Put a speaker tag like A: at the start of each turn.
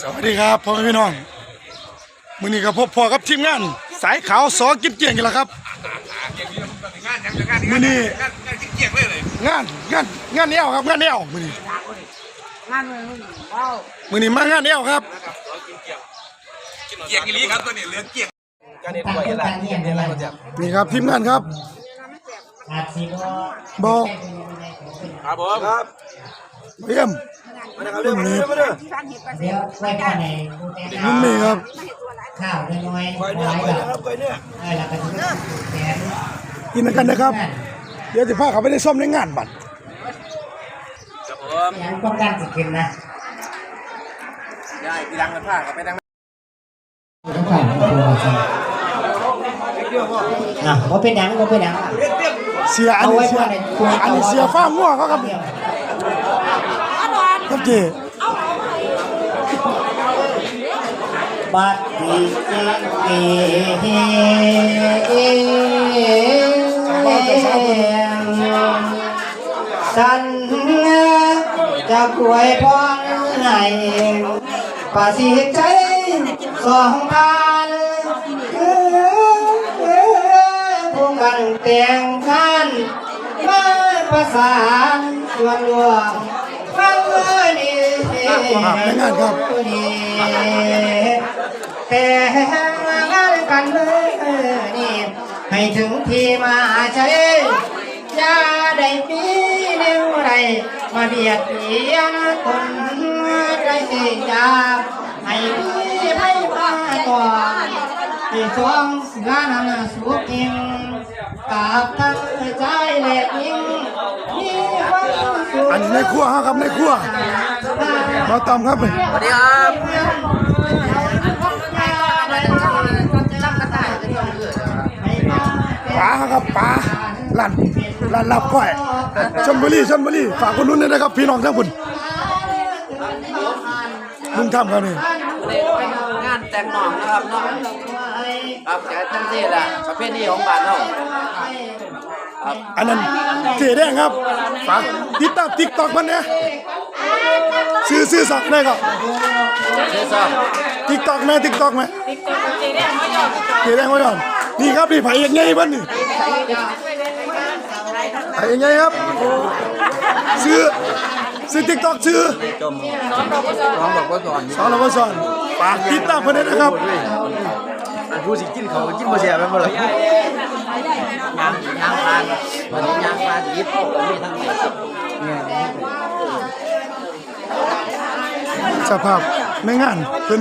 A: สวัสดีครับพ่อแม่พี่น้องมื้อนี้ก็พบพ่อกับทีมงานสายขาวสอกินเกียงกันแล้วครับ
B: งานยังจะงาน
A: มื้อนี้
B: งานงานเกี่ยงเลยเลย
A: งานงานงานแนวครับงานแนวมื้อนี้
C: งานเลยว้าว
A: มื้อนี้มางานแนวครับ
B: เกี่ยงอีลีครับตัวนี้เรือเกี่ยง
D: การเรียนรู้อะไรเรียนอะไรมาจาก
A: นี่ครับทีมงานครับ
D: อาชีพ
A: บอ
B: ครับผมครับ
A: เยี่ยม
B: มาเด้อมาเด้อมาเด้อ
C: ที่ร้านเห็ดปลา
D: เดี๋ยวไว้ก่อนในกูแต่
A: นุ่มนี่ครับ
D: ข้าวน้อยๆ
B: ไปเนี่ย
D: น้อย
B: ไป
D: แบ
B: เนี่ย
D: บ
B: ครับไปเนี่ย
D: เออแล้วก็จะแขน
A: กินกันนะครับ เดี๋ยวจะพาเขาไปได้ซ่อมในงานบัตร
D: ยังป้องกันสิกินนะ
B: ได้พี่ดังกันผ้ากับไปดัง
D: ต้องผ่านตัวสิอะบ่เป็นหยังบ่เป็นหยัง
A: เสียอันนี้เสียอันนี้เสียฟ้าม่วเขาครับ ครับเจ
D: บัดดีเจเอสันจะกล้วยพรให้ปาสิใจสองพันผู้กันแต่งกันมาประสานส่วนรวม
A: ครับในงานครับ
D: แต่งานกันเลยนี่ให้ถึงที่มาใช้อย่าได้ปีเดียวใดมาเบียดเบียนคนใจอยาให้พี่ให้มาก่อนที่สองสิลานาสุขิงกับทั้งใจและยิ่งมีความ
A: อันนี้ในครัวเขาครับในครัวมาตามครับ
B: สวัสดีครับ
A: ปลาครับปลาลันลันลับก้อยชนบุรีชนบุรีฝากคนนู้นด้วยนะครับ พี่น้องทั้งบุญลุงทำครับนี่
E: เป็นงานแต่งหนองนะครับเนาะครับแต่ทั้งที่แหละประเภทนี้ของบ้านเราครับ
A: อันนั้นเจ๊แดงครับฝากติดตามติ๊กต็อกมันเนี่ยซื้อซื้อสักได้ก็
E: เชื่อซ้อม
A: ติ๊กต็อกไหมติ๊กต็อกไหมเจ๊แดงไว้ก่อนนี่ครับนี่ไผ่ยังไงบ้านนี่ไผ่ยังไงครับซื้อซื้อติ๊กต็อกซื้อ
B: น้องบอกว่าก่อน
A: สอนเราก็สอนฝากติดตามคนนี้นะครับ
B: อันผู้สิกินเขากินบ่แซ่บไปหมดเลย
E: ยานวันนี้ยางมานยิบก็มีทั้งหมด
A: สภาพในงานเป็น